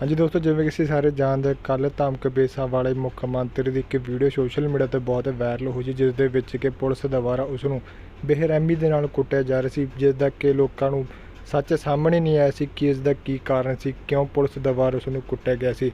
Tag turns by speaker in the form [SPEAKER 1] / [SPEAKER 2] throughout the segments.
[SPEAKER 1] ਹਾਂਜੀ ਦੋਸਤੋ, ਜਿਵੇਂ ਕਿ ਅਸੀਂ ਸਾਰੇ ਜਾਣਦੇ ਕੱਲ ਧਮਕ ਬੇਸਾਂ ਵਾਲੇ ਮੁੱਖ ਮੰਤਰੀ ਦੀ ਇੱਕ ਵੀਡੀਓ ਸੋਸ਼ਲ ਮੀਡੀਆ ਤੇ ਬਹੁਤ ਵਾਇਰਲ ਹੋਈ ਸੀ ਜਿਸ ਦੇ ਵਿੱਚ ਕਿ ਪੁਲਿਸ ਦੁਆਰਾ ਉਸ ਨੂੰ ਬੇਰਹਿਮੀ ਦੇ ਨਾਲ ਕੁੱਟਿਆ ਜਾ ਰਿਹਾ ਸੀ ਜਿਸ ਦਾ ਕਿ ਲੋਕਾਂ ਨੂੰ ਸੱਚ ਸਾਹਮਣੇ ਨਹੀਂ ਆਇਆ ਸੀ ਕਿ ਇਸ ਦਾ ਕੀ ਕਾਰਨ ਸੀ, ਕਿਉਂ ਪੁਲਿਸ ਦੁਆਰਾ ਉਸ ਨੂੰ ਕੁੱਟਿਆ ਗਿਆ ਸੀ।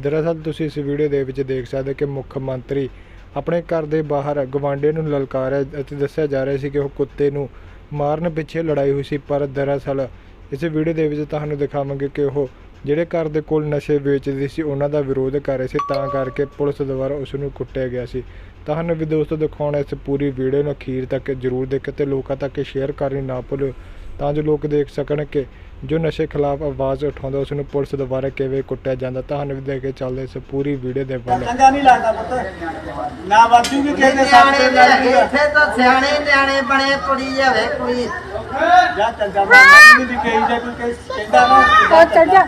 [SPEAKER 1] ਦਰਅਸਲ, ਤੁਸੀਂ ਇਸ ਵੀਡੀਓ ਦੇ ਵਿੱਚ ਦੇਖ ਸਕਦੇ ਕਿ ਮੁੱਖ ਮੰਤਰੀ ਆਪਣੇ ਘਰ ਦੇ ਬਾਹਰ ਗਵਾਂਢੀਆਂ ਨੂੰ ਲਲਕਾਰਿਆ ਅਤੇ ਦੱਸਿਆ ਜਾ ਰਿਹਾ ਸੀ ਕਿ ਉਹ ਕੁੱਤੇ ਨੂੰ ਮਾਰਨ ਪਿੱਛੇ ਲੜਾਈ ਹੋਈ ਸੀ, ਪਰ ਦਰਅਸਲ ਇਸ ਵੀਡੀਓ ਦੇ ਵਿੱਚ ਤੁਹਾਨੂੰ ਦਿਖਾਵਾਂਗੇ ਕਿ ਉਹ ਜਿਹੜੇ ਘਰ ਦੇ ਕੋਲ ਨਸ਼ੇ ਵੇਚਦੇ ਸੀ ਉਹਨਾਂ ਦਾ ਵਿਰੋਧ ਕਰ ਰਹੇ ਸੀ ਤਾਂ ਕਰਕੇ ਪੁਲਿਸ ਦੁਆਰਾ ਉਸ ਨੂੰ ਕੁੱਟਿਆ ਗਿਆ ਸੀ। ਤੁਹਾਨੂੰ ਵੀ ਦੋਸਤੋ ਦਿਖਾਉਣਾ ਇਸ ਪੂਰੀ ਵੀਡੀਓ ਨੂੰ ਅਖੀਰ ਤੱਕ ਜ਼ਰੂਰ ਦੇਖੋ ਤੇ ਲੋਕਾਂ ਤੱਕ ਸ਼ੇਅਰ ਕਰਨੀ ਨਾ ਭੁੱਲਿਓ। ਤਾਂ ਜੋ ਲੋਕ ਦੇਖ ਸਕਣ ਕਿ ਜੋ ਨਸ਼ੇ ਖਿਲਾਫ ਆਵਾਜ਼ ਉਠਾਉਂਦਾ ਉਸ ਨੂੰ ਪੁਲਿਸ ਦੁਆਰਾ ਕਿਵੇਂ ਕੁੱਟਿਆ ਜਾਂਦਾ। ਤੁਹਾਨੂੰ ਵੀ ਦੇਖ ਕੇ ਚੱਲਦੇ ਇਸ ਪੂਰੀ ਵੀਡੀਓ ਦੇ ਵੱਲ।
[SPEAKER 2] ਚੰਗਾ ਨਹੀਂ ਲੱਗਦਾ ਪੁੱਤ। ਨਾ ਵਾਜੂਗੀ ਕਿਸੇ ਦੇ
[SPEAKER 3] ਨਿਆਣੇ
[SPEAKER 2] ਸਾਹਮਣੇ
[SPEAKER 3] ਇੱਥੇ ਤਾਂ ਸਿਆਣੇ ਨਿਆਣੇ ਬਣੇ ਕੁੜੀ ਜਾਵੇ ਕੋਈ
[SPEAKER 2] ਜਾਂ ਚੰਗਾ ਬਾਬਾ ਨਹੀਂ ਦੀ ਕਹੀ ਜੇ ਕੋਈ ਕਹੇ ਕਹਿੰਦਾ ਨਾ
[SPEAKER 4] ਚੱਲ ਜਾ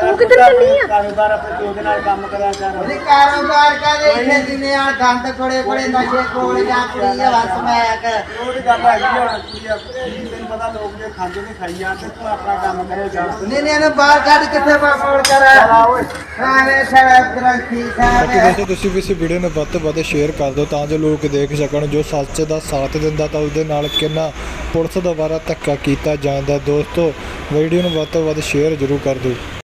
[SPEAKER 4] ਤੂੰ ਕਿੱਧਰ ਚੱਲੀ ਆਂ?
[SPEAKER 2] ਕਾਰੋਬਾਰ ਆਪਣੇ ਪਿਓ ਦੇ ਨਾਲ ਕੰਮ ਕਰਿਆ ਕਰ।
[SPEAKER 3] ਉਹਦੀ ਕਾਰੋਬਾਰ ਕਰੇ ਇੱਥੇ ਦਿਨੇ ਆ ਗੰਦ ਕੋੜੇ ਕੋੜੇ ਨਸ਼ੇ ਕੋਲ ਜਾਂ ਕੁੜੀ ਆ ਵਸ ਮੈਂ ਕਰ
[SPEAKER 2] ਉਹਦੀ ਗੱਲ ਹੈਗੀ ਆ ਕੀ ਆ ਕੀ ਤੈਨੂੰ ਪਤਾ ਲੋਕ ਜੇ ਖਾਂਦੇ ਨੇ ਖਾਈ ਜਾਂਦੇ ਤੂੰ ਆਪਣਾ ਕੰਮ ਕਰੇ। ਜਾ
[SPEAKER 3] ਨੀ ਨੀ ਇਹਨੂੰ ਬਾਹਰ ਕੱਢ ਕਿੱਥੇ ਬਾਹਰ ਕਰਾ? ਆਵੇਂ ਸਾਰਾ ਗ੍ਰੰਥੀ
[SPEAKER 1] ਬਾਕੀ
[SPEAKER 3] ਸਾਹਿਬ
[SPEAKER 1] ਦੋਸਤੋ ਤੁਸੀਂ ਵੀ ਇਸ ਵੀਡੀਓ ਨੂੰ ਵੱਧ ਤੋਂ ਵੱਧ ਸ਼ੇਅਰ ਕਰ ਦਿਓ ਤਾਂ ਜੋ ਲੋਕ ਦੇਖ ਸਕਣ ਜੋ ਸੱਚ ਦਾ ਸਾਥ ਦਿੰਦਾ ਤਾਂ ਉਹਦੇ ਨਾਲ ਕਿੰਨਾ ਪੁਲਿਸ ਦੁਆਰਾ ਧੱਕਾ ਕੀਤਾ ਜਾਂਦਾ ਦੋਸਤੋ ਵੀਡੀਓ ਨੂੰ ਵੱਧ ਤੋਂ ਵੱਧ ਸ਼ੇਅਰ ਜ਼ਰੂਰ ਕਰ ਦਿਓ।